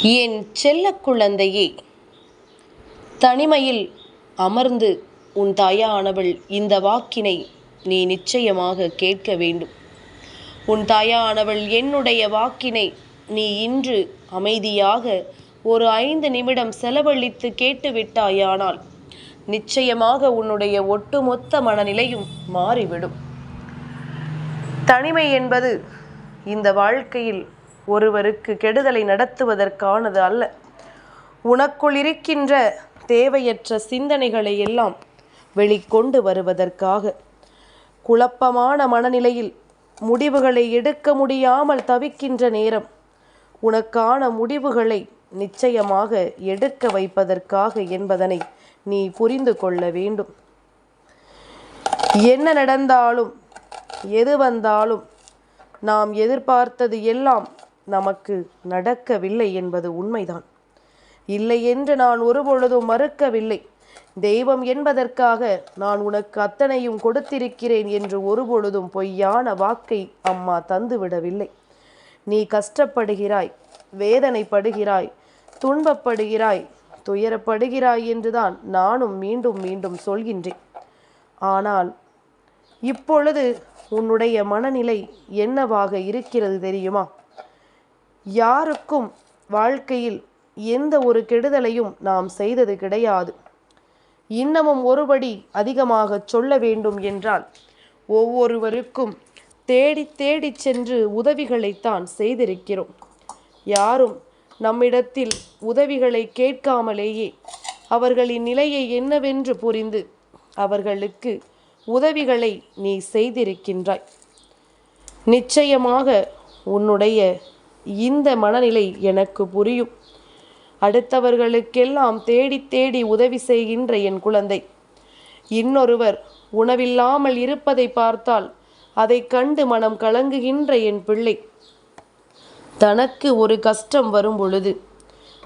என் செல்ல குழந்தையே தனிமையில் அமர்ந்து உன் தாயானவள் இந்த வாக்கினை நீ நிச்சயமாக கேட்க வேண்டும். உன் தாயானவள் என்னுடைய வாக்கினை நீ இன்று அமைதியாக ஒரு ஐந்து நிமிடம் செலவழித்து கேட்டுவிட்டாயானால் நிச்சயமாக உன்னுடைய ஒட்டுமொத்த மனநிலையும் மாறிவிடும். தனிமை என்பது இந்த வாழ்க்கையில் ஒருவருக்கு கெடுதலை நடத்துவதற்கானது அல்ல. உனக்குள் இருக்கின்ற தேவையற்ற சிந்தனைகளை எல்லாம் வெளிக்கொண்டு வருவதற்காக. குழப்பமான மனநிலையில் முடிவுகளை எடுக்க முடியாமல் தவிக்கின்ற நேரம் உனக்கான முடிவுகளை நிச்சயமாக எடுக்க வைப்பதற்காக என்பதனை நீ புரிந்து கொள்ள வேண்டும். என்ன நடந்தாலும் எது வந்தாலும் நாம் எதிர்பார்த்தது எல்லாம் நமக்கு நடக்கவில்லை என்பது உண்மைதான். இல்லை என்று நான் ஒருபொழுதும் மறுக்கவில்லை. தெய்வம் என்பதற்காக நான் உனக்கு அத்தனையும் கொடுத்திருக்கிறேன் என்று ஒருபொழுதும் பொய்யான வாக்கை அம்மா தந்துவிடவில்லை. நீ கஷ்டப்படுகிறாய் வேதனைப்படுகிறாய் துன்பப்படுகிறாய் துயரப்படுகிறாய் என்றுதான் நானும் மீண்டும் மீண்டும் சொல்கின்றேன். ஆனால் இப்பொழுது உன்னுடைய மனநிலை என்னவாக இருக்கிறது தெரியுமா? யாருக்கும் வாழ்க்கையில் எந்த ஒரு கெடுதலையும் நாம் செய்தது கிடையாது. இன்னமும் ஒருபடி அதிகமாக சொல்ல வேண்டும் என்றால் ஒவ்வொருவருக்கும் தேடி தேடி சென்று உதவிகளைத்தான் செய்திருக்கிறோம். யாரும் நம்மிடத்தில் உதவிகளை கேட்காமலேயே அவர்களின் நிலையை என்னவென்று புரிந்து அவர்களுக்கு உதவிகளை நீ செய்திருக்கின்றாய். நிச்சயமாக உன்னுடைய இந்த மனநிலை எனக்கு புரியும். அடுத்தவர்களுக்கெல்லாம் தேடி தேடி உதவி செய்கின்ற என் குழந்தை. இன்னொருவர் உணவில்லாமல் இருப்பதை பார்த்தால் அதை கண்டு மனம் கலங்குகின்ற என் பிள்ளை. தனக்கு ஒரு கஷ்டம் வரும் பொழுது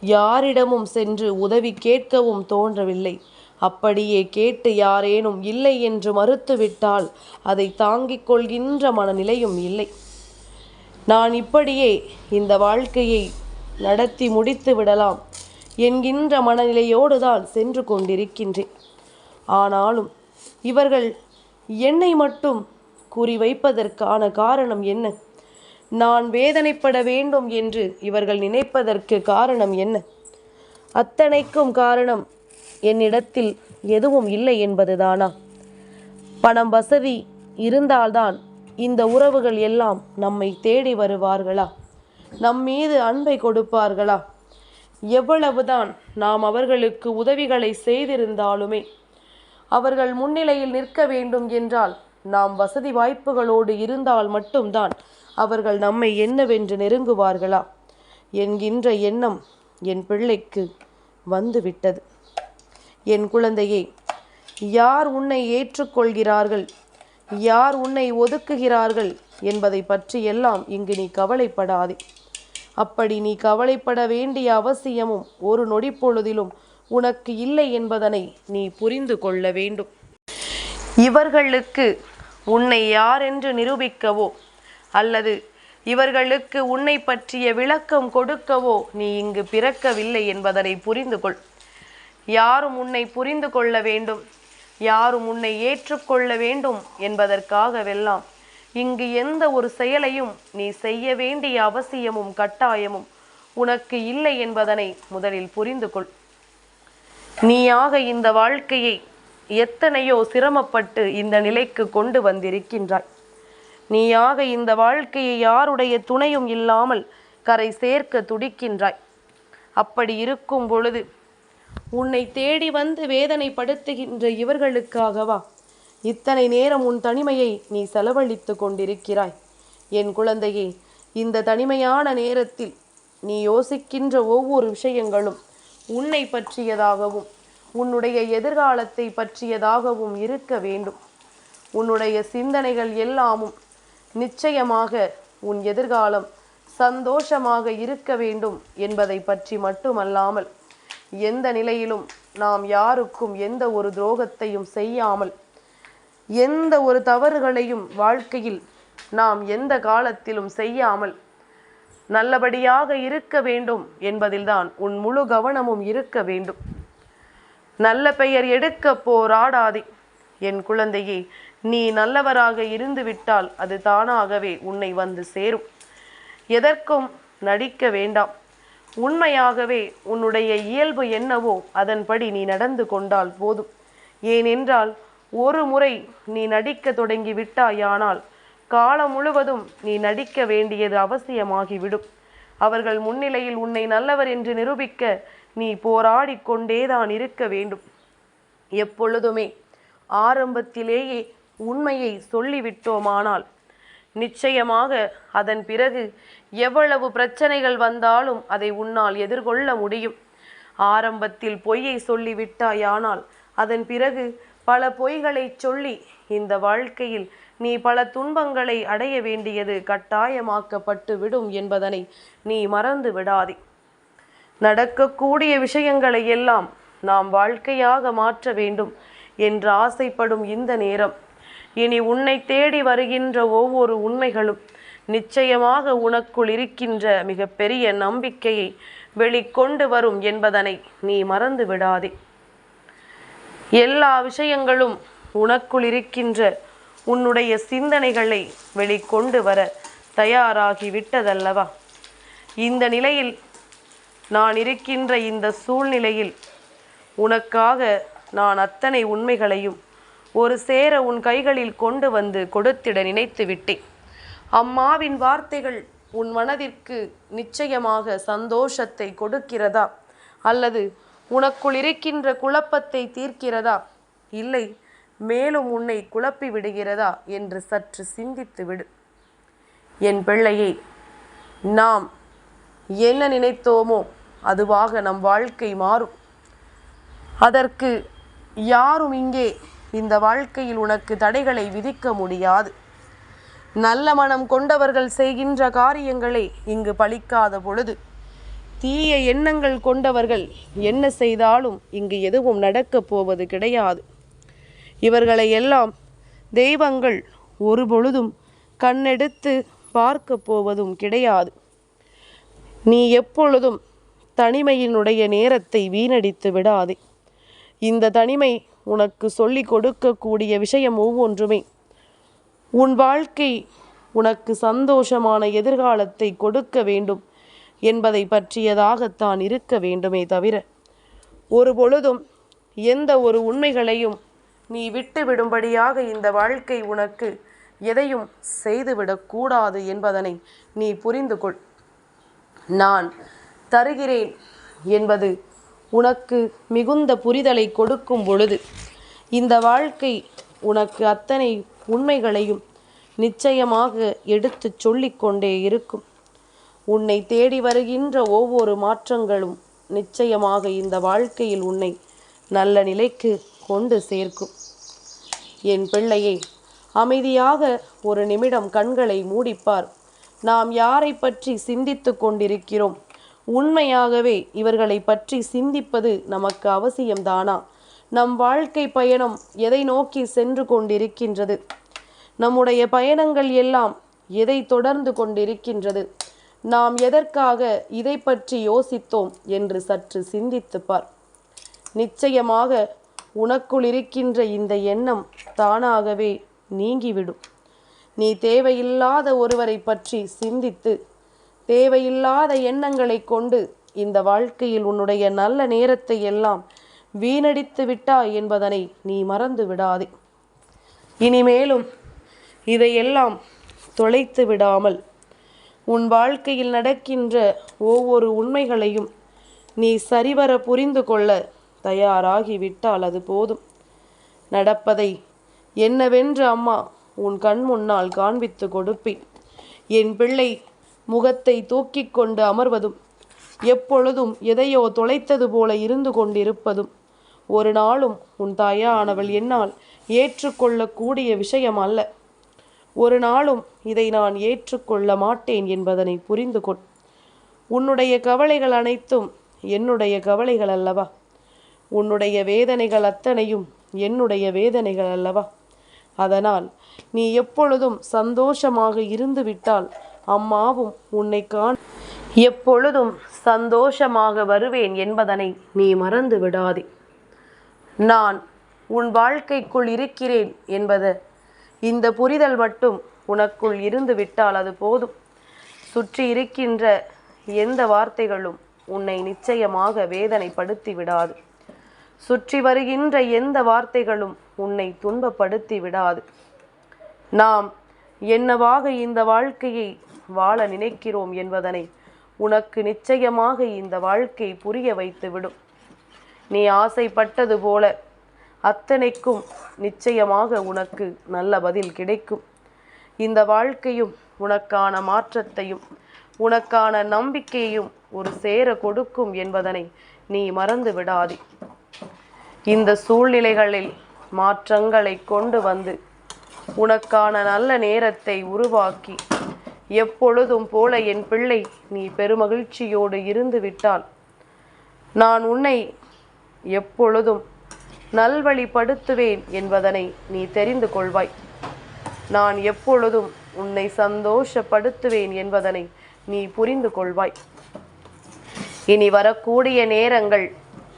யாரிடமும் சென்று உதவி கேட்கவும் தோன்றவில்லை. அப்படியே கேட்டு யாரேனும் இல்லை என்று மறுத்துவிட்டால் அதை தாங்கிக் கொள்கின்ற மனநிலையும் இல்லை. நான் இப்படியே இந்த வாழ்க்கையை நடத்தி முடித்து விடலாம் என்கின்ற மனநிலையோடு தான் சென்று கொண்டிருக்கின்றேன். ஆனாலும் இவர்கள் என்னை மட்டும் குறிவைப்பதற்கான காரணம் என்ன? நான் வேதனைப்பட வேண்டும் என்று இவர்கள் நினைப்பதற்கு காரணம் என்ன? அத்தனைக்கும் காரணம் என்னிடத்தில் எதுவும் இல்லை என்பதுதானா? பணம் வசதி இருந்தால்தான் இந்த உறவுகள் எல்லாம் நம்மை தேடி வருவார்களா? நம் மீது அன்பை கொடுப்பார்களா? எவ்வளவுதான் நாம் அவர்களுக்கு உதவிகளை செய்திருந்தாலுமே அவர்கள் முன்னிலையில் நிற்க வேண்டும் என்றால் நாம் வசதி வாய்ப்புகளோடு இருந்தால் மட்டும்தான் அவர்கள் நம்மை என்னவென்று நெருங்குவார்களா? என்கின்ற எண்ணம் என் பிள்ளைக்கு வந்துவிட்டது. என் குழந்தையே யார் உன்னை ஏற்றுக்கொள்கிறார்கள்? யார் உன்னை ஒதுக்குகிறார்கள் என்பதை பற்றி எல்லாம் இங்கு நீ கவலைப்படாதே. அப்படி நீ கவலைப்பட வேண்டிய அவசியமும் ஒரு நொடி பொழுதிலும் உனக்கு இல்லை என்பதனை நீ புரிந்து கொள்ள வேண்டும். இவர்களுக்கு உன்னை யார் என்று நிரூபிக்கவோ அல்லது இவர்களுக்கு உன்னை பற்றிய விளக்கம் கொடுக்கவோ நீ இங்கு பிறக்கவில்லை என்பதனை புரிந்து கொள். யாரும் உன்னை புரிந்து கொள்ள வேண்டும். யாரும் உன்னை ஏற்றுக்கொள்ள வேண்டும் என்பதற்காகவெல்லாம். இங்கு எந்த ஒரு செயலையும் நீ செய்ய வேண்டிய அவசியமும் கட்டாயமும் உனக்கு இல்லை என்பதனை முதலில் புரிந்து கொள் நீயாக இந்த வாழ்க்கையை எத்தனையோ சிரமப்பட்டு இந்த நிலைக்கு கொண்டு வந்திருக்கின்றாய். நீயாக இந்த வாழ்க்கையை யாருடைய துணையும் இல்லாமல் கரை சேர்க்க துடிக்கின்றாய். அப்படி இருக்கும் பொழுது உன்னை தேடி வந்து வேதனைப்படுத்துகின்ற இவர்களுக்காகவா? இத்தனை நேரம் உன் தனிமையை நீ செலவழித்து கொண்டிருக்கிறாய். என் குழந்தையே இந்த தனிமையான நேரத்தில் நீ யோசிக்கின்ற ஒவ்வொரு விஷயங்களும் உன்னை பற்றியதாகவும் உன்னுடைய எதிர்காலத்தை பற்றியதாகவும் இருக்க வேண்டும். உன்னுடைய சிந்தனைகள் எல்லாமும் நிச்சயமாக உன் எதிர்காலம் சந்தோஷமாக இருக்க வேண்டும் என்பதை பற்றி மட்டுமல்லாமல் எந்த நிலையிலும் நாம் யாருக்கும் எந்த ஒரு துரோகத்தையும் செய்யாமல் எந்த ஒரு தவறுகளையும் வாழ்க்கையில் நாம் எந்த காலத்திலும் செய்யாமல் நல்லபடியாக இருக்க வேண்டும் என்பதில்தான் உன் முழு கவனமும் இருக்க வேண்டும். நல்ல பெயர் எடுக்க போராடாதே. என் குழந்தையே நீ நல்லவராக இருந்துவிட்டால் அது தானாகவே உன்னை வந்து சேரும். எதற்கும் நடிக்க வேண்டாம். உண்மையாகவே உன்னுடைய இயல்பு என்னவோ அதன்படி நீ நடந்து கொண்டால் போதும். ஏனென்றால் ஒரு முறை நீ நடிக்க தொடங்கி விட்டாயானால் காலம் முழுவதும் நீ நடிக்க வேண்டியது அவசியமாகிவிடும். அவர்கள் முன்னிலையில் உன்னை நல்லவர் என்று நிரூபிக்க நீ போராடிக் கொண்டேதான் இருக்க வேண்டும். எப்பொழுதுமே ஆரம்பத்திலேயே உண்மையை சொல்லிவிட்டோமானால் நிச்சயமாக அதன் பிறகு எவ்வளவு பிரச்சனைகள் வந்தாலும் அதை உன்னால் எதிர்கொள்ள முடியும். ஆரம்பத்தில் பொய்யை சொல்லிவிட்டாயானால் அதன் பிறகு பல பொய்களை சொல்லி இந்த வாழ்க்கையில் நீ பல துன்பங்களை அடைய வேண்டியது கட்டாயமாக்கப்பட்டு விடும் என்பதனை நீ மறந்து விடாதே. நடக்கக்கூடிய விஷயங்களை எல்லாம் நாம் வாழ்க்கையாக மாற்ற வேண்டும் என்று ஆசைப்படும் இந்த நேரம். இனி உன்னை தேடி வருகின்ற ஒவ்வொரு உண்மைகளும் நிச்சயமாக உனக்குள் இருக்கின்ற மிகப்பெரிய நம்பிக்கையை வெளிக்கொண்டு வரும் என்பதனை நீ மறந்து விடாதே. எல்லா விஷயங்களும் உனக்குள் இருக்கின்ற உன்னுடைய சிந்தனைகளை வெளிக்கொண்டு வர தயாராகி விட்டதல்லவா இந்த நிலையில் நான் இருக்கின்ற இந்த சூழ்நிலையில் உனக்காக நான் அத்தனை உண்மைகளையும் ஒரு சேர உன் கைகளில் கொண்டு வந்து கொடுத்திட நினைத்து விட்டேன் அம்மாவின் வார்த்தைகள் உன் மனதிற்கு நிச்சயமாக சந்தோஷத்தை கொடுக்கிறதா? அல்லது உனக்குள் இருக்கின்ற குழப்பத்தை தீர்க்கிறதா? இல்லை மேலும் உன்னை குழப்பி விடுகிறதா என்று சற்று சிந்தித்து விடு. என் பிள்ளையை நாம் என்ன நினைத்தோமோ அதுவாக நம் வாழ்க்கை மாறும். அதற்கு யாரும் இங்கே இந்த வாழ்க்கையில் உனக்கு தடைகளை விதிக்க முடியாது. நல்ல மனம் கொண்டவர்கள் செய்கின்ற காரியங்களை இங்கு பழிக்காத பொழுது தீய எண்ணங்கள் கொண்டவர்கள் என்ன செய்தாலும் இங்கு எதுவும் நடக்கப் போவது கிடையாது. இவர்களை எல்லாம் தெய்வங்கள் ஒரு பொழுதும் கண்ணெடுத்து பார்க்க போவதும் கிடையாது. நீ எப்பொழுதும் தனிமையினுடைய நேரத்தை வீணடித்து விடாதே. இந்த தனிமை உனக்கு சொல்லிக் கொடுக்கக்கூடிய விஷயம் ஒவ்வொன்றுமே. உன் வாழ்க்கை உனக்கு சந்தோஷமான எதிர்காலத்தை கொடுக்க வேண்டும் என்பதை பற்றியதாகத்தான் இருக்க வேண்டுமே தவிர ஒரு பொழுதும் எந்த ஒரு உண்மைகளையும் நீ விட்டு விடும்படியாக இந்த வாழ்க்கை உனக்கு எதையும் செய்துவிடக்கூடாது என்பதனை நீ புரிந்து கொள் நான் தருகிறேன் என்பது உனக்கு மிகுந்த புரிதலை கொடுக்கும் பொழுது இந்த வாழ்க்கை உனக்கு அத்தனை உண்மைகளையும் நிச்சயமாக எடுத்துச் சொல்லிக்கொண்டே இருக்கும். உன்னை தேடி வருகின்ற ஒவ்வொரு மாற்றங்களும் நிச்சயமாக இந்த வாழ்க்கையில் உன்னை நல்ல நிலைக்கு கொண்டு சேர்க்கும். என் பிள்ளையை அமைதியாக ஒரு நிமிடம் கண்களை மூடிப்பார். நாம் யாரை பற்றி சிந்தித்து கொண்டிருக்கிறோம்? உண்மையாகவே இவர்களை பற்றி சிந்திப்பது நமக்கு அவசியம்தானா? நம் வாழ்க்கை பயணம் எதை நோக்கி சென்று கொண்டிருக்கின்றது? நம்முடைய பயணங்கள் எல்லாம் எதை தொடர்ந்து கொண்டிருக்கின்றது? நாம் எதற்காக இதை பற்றி யோசித்தோம் என்று சற்று சிந்தித்து பார். நிச்சயமாக உனக்குள் இருக்கின்ற இந்த எண்ணம் தானாகவே நீங்கிவிடும். நீ தேவையில்லாத ஒருவரை பற்றி சிந்தித்து தேவையில்லாத எண்ணங்களை கொண்டு இந்த வாழ்க்கையில் உன்னுடைய நல்ல நேரத்தை எல்லாம் வீணடித்து விட்டாய் என்பதனை நீ மறந்து விடாதே. இனிமேலும் இதையெல்லாம் தொலைத்து விடாமல் உன் வாழ்க்கையில் நடக்கின்ற ஒவ்வொரு உண்மைகளையும் நீ சரிவர புரிந்து கொள்ள தயாராகி விட்டால் அது போதும். நடப்பதை என்னவென்று அம்மா உன் கண் முன்னால் காண்பித்து கொடுப்பேன். என் பிள்ளை முகத்தை தூக்கிக் கொண்டு அமர்வதும் எப்பொழுதும் எதையோ தொலைத்தது போல இருந்து கொண்டிருப்பதும். ஒரு நாளும் உன் தாயானவள் என்னால் ஏற்றுக்கொள்ளக்கூடிய விஷயம் அல்ல. ஒரு நாளும் இதை நான் ஏற்றுக்கொள்ள மாட்டேன் என்பதனை புரிந்து கொள். உன்னுடைய கவலைகள் அனைத்தும் என்னுடைய கவலைகள் அல்லவா? உன்னுடைய வேதனைகள் அத்தனையும் என்னுடைய வேதனைகள் அல்லவா? அதனால் நீ எப்பொழுதும் சந்தோஷமாக இருந்து விட்டால் அம்மாவும் உன்னை காண். எப்பொழுதும் சந்தோஷமாக வருவேன் என்பதனை நீ மறந்து விடாதே. நான் உன் வாழ்க்கைக்குள் இருக்கிறேன் என்பது இந்த புரிதல் மட்டும் உனக்குள் இருந்து விட்டால் அது போதும். சுற்றி இருக்கின்ற எந்த வார்த்தைகளும் உன்னை நிச்சயமாக வேதனைப்படுத்தி விடாது. சுற்றி வருகின்ற எந்த வார்த்தைகளும் உன்னை துன்பப்படுத்தி விடாது. நாம் என்னவாக இந்த வாழ்க்கையை வாழ நினைக்கிறோம் என்பதனை உனக்கு நிச்சயமாக இந்த வாழ்க்கை புரிய வைத்துவிடும். நீ ஆசைப்பட்டது போல அத்தனைக்கும் நிச்சயமாக உனக்கு நல்ல பதில் கிடைக்கும். இந்த வாழ்க்கையும் உனக்கான மாற்றத்தையும் உனக்கான நம்பிக்கையும் ஒரு சேர கொடுக்கும் என்பதனை நீ மறந்து விடாதே. இந்த சூழ்நிலைகளில் மாற்றங்களை கொண்டு வந்து உனக்கான நல்ல நேரத்தை உருவாக்கி எப்பொழுதும் போல என் பிள்ளை நீ பெருமகிழ்ச்சியோடு இருந்து விட்டால். நான் உன்னை எப்பொழுதும் நல்வழிப்படுத்துவேன் என்பதனை நீ தெரிந்து கொள்வாய். நான் எப்பொழுதும் உன்னை சந்தோஷப்படுத்துவேன் என்பதனை நீ புரிந்து கொள்வாய். இனி வரக்கூடிய நேரங்கள்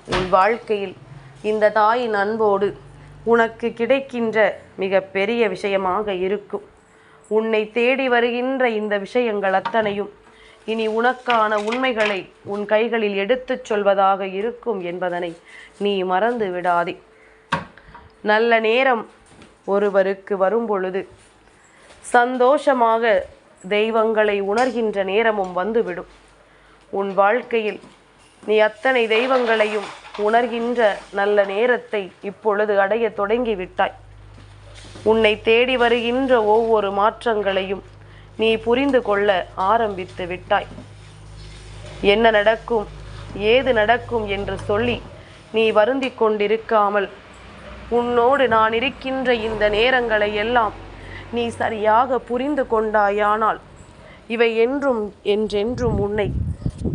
உன் வாழ்க்கையில் இந்த தாயின் அன்போடு உனக்கு கிடைக்கின்ற மிக பெரிய விஷயமாக இருக்கும். உன்னை தேடி வருகின்ற இந்த விஷயங்கள் அத்தனையும் இனி உனக்கான உண்மைகளை உன் கைகளில் எடுத்துச் சொல்வதாக இருக்கும் என்பதனை நீ மறந்து விடாதே. நல்ல நேரம் ஒருவருக்கு வரும்பொழுது சந்தோஷமாக தெய்வங்களை உணர்கின்ற நேரமும் வந்துவிடும். உன் வாழ்க்கையில் நீ அத்தனை தெய்வங்களையும் உணர்கின்ற நல்ல நேரத்தை இப்பொழுது அடைய தொடங்கிவிட்டாய் உன்னை தேடி வருகின்ற ஒவ்வொரு மாற்றங்களையும் நீ புரிந்து கொள்ள ஆரம்பித்து விட்டாய். என்ன நடக்கும் ஏது நடக்கும் என்று சொல்லி நீ வருந்தி கொண்டிருக்காமல் உன்னோடு நான் இருக்கின்ற இந்த நேரங்களை எல்லாம் நீ சரியாக புரிந்து கொண்டாயானால் இவை என்றும் என்றென்றும் உன்னை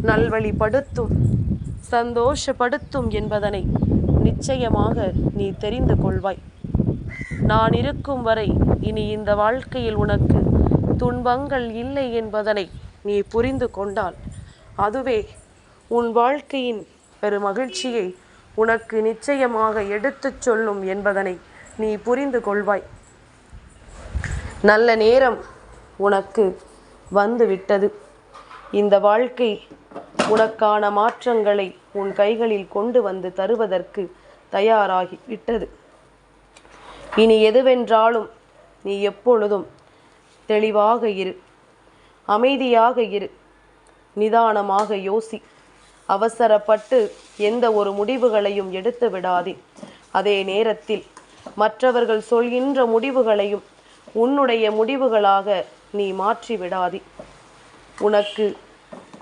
நல்வழிப்படுத்தும் சந்தோஷப்படுத்தும் என்பதனை நிச்சயமாக நீ தெரிந்து கொள்வாய். நான் இருக்கும் வரை இனி இந்த வாழ்க்கையில் உனக்கு துன்பங்கள் இல்லை என்பதனை நீ புரிந்து கொண்டால். அதுவே உன் வாழ்க்கையின் பெருமகிழ்ச்சியை உனக்கு நிச்சயமாக எடுத்துச் சொல்லும் என்பதனை நீ புரிந்து கொள்வாய். நல்ல நேரம் உனக்கு வந்துவிட்டது. இந்த வாழ்க்கை உனக்கான மாற்றங்களை உன் கைகளில் கொண்டு வந்து தருவதற்கு தயாராகி விட்டது இனி எதுவென்றாலும் நீ எப்பொழுதும் தெளிவாக இரு. அமைதியாக இரு. நிதானமாக யோசி. அவசரப்பட்டு எந்த ஒரு முடிவுகளையும் எடுத்து விடாதே. அதே நேரத்தில் மற்றவர்கள் சொல்கின்ற முடிவுகளையும் உன்னுடைய முடிவுகளாக நீ மாற்றி விடாதே. உனக்கு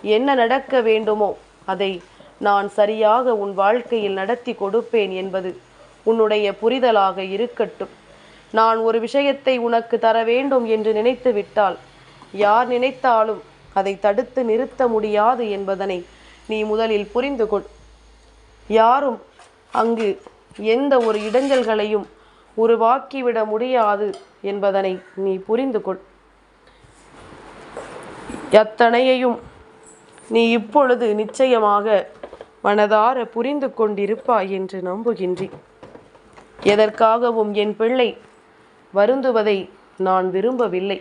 என்ன நடக்க வேண்டுமோ அதை நான் சரியாக உன் வாழ்க்கையில் நடத்தி கொடுப்பேன் என்பது உன்னுடைய புரிதலாக இருக்கட்டும். நான் ஒரு விஷயத்தை உனக்கு தர வேண்டும் என்று நினைத்து விட்டால் யார் நினைத்தாலும் அதை தடுத்து நிறுத்த முடியாது என்பதனை நீ முதலில் புரிந்து கொள். யாரும் அங்கு எந்த ஒரு இடங்கல்களையும் உருவாக்கிவிட முடியாது என்பதனை நீ புரிந்து கொள். எத்தனையையும் நீ இப்பொழுது நிச்சயமாக மனதார புரிந்து கொண்டிருப்பாய் என்று நம்புகின்றேன். எதற்காகவும் என் பிள்ளை வருந்துவதை நான் விரும்பவில்லை.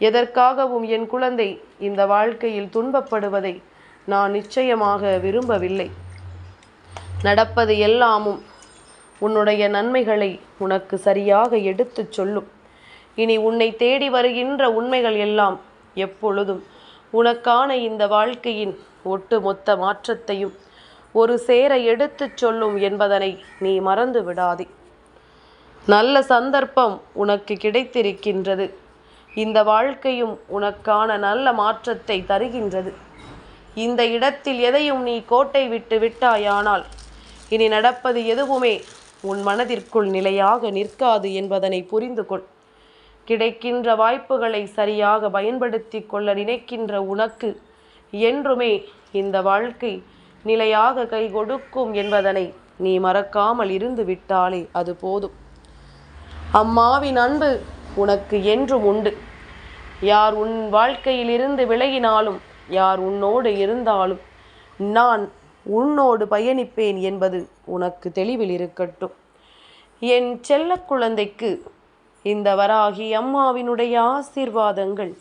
எதற்காகவும் என் குழந்தை இந்த வாழ்க்கையில் துன்பப்படுவதை நான் நிச்சயமாக விரும்பவில்லை. நடப்பது எல்லாமும் உன்னுடைய நன்மைகளை உனக்கு சரியாக எடுத்துச் சொல்லும். இனி உன்னை தேடி வருகின்ற உண்மைகள் எல்லாம் எப்பொழுதும் உனக்கான இந்த வாழ்க்கையின் ஒட்டுமொத்த மாற்றத்தையும் ஒரு சேர எடுத்துச் சொல்லும் என்பதனை நீ மறந்து விடாதே. நல்ல சந்தர்ப்பம் உனக்கு கிடைத்திருக்கின்றது. இந்த வாழ்க்கையும் உனக்கான நல்ல மாற்றத்தை தருகின்றது. இந்த இடத்தில் எதையும் நீ கோட்டை விட்டு விட்டாயானால் இனி நடப்பது எதுவுமே உன் மனதிற்குள் நிலையாக நிற்காது என்பதனை புரிந்து கொள். கிடைக்கின்ற வாய்ப்புகளை சரியாக பயன்படுத்தி கொள்ள நினைக்கின்ற உனக்கு என்றுமே இந்த வாழ்க்கை நிலையாக கை கொடுக்கும் என்பதனை நீ மறக்காமல் இருந்து விட்டாலே அது போதும். அம்மாவின் அன்பு உனக்கு என்றும் உண்டு. யார் உன் வாழ்க்கையிலிருந்து விலகினாலும் யார் உன்னோடு இருந்தாலும் நான் உன்னோடு பயணிப்பேன் என்பது உனக்கு தெளிவில் இருக்கட்டும். என் செல்ல குழந்தைக்கு இந்த வராகி அம்மாவினுடைய ஆசீர்வாதங்கள்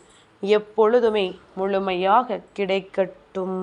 எப்பொழுதுமே முழுமையாக கிடைக்கட்டும்.